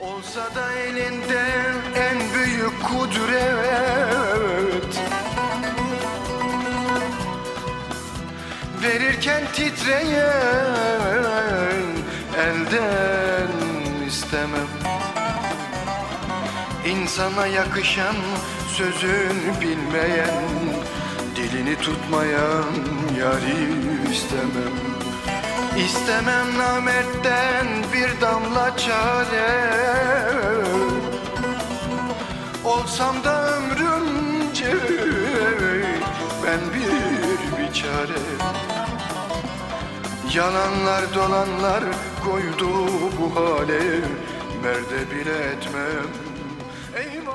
Olsa da elinde en büyük kudret. Verirken titreyen elden istemem. İnsana yakışan sözün bilmeyen Dilini tutmayan yari istemem. İstemem namertten çare. Olsam da ömrümce ben bir biçare. Yalanlar dolanlar koydu bu hale Merde bile etmem. Ey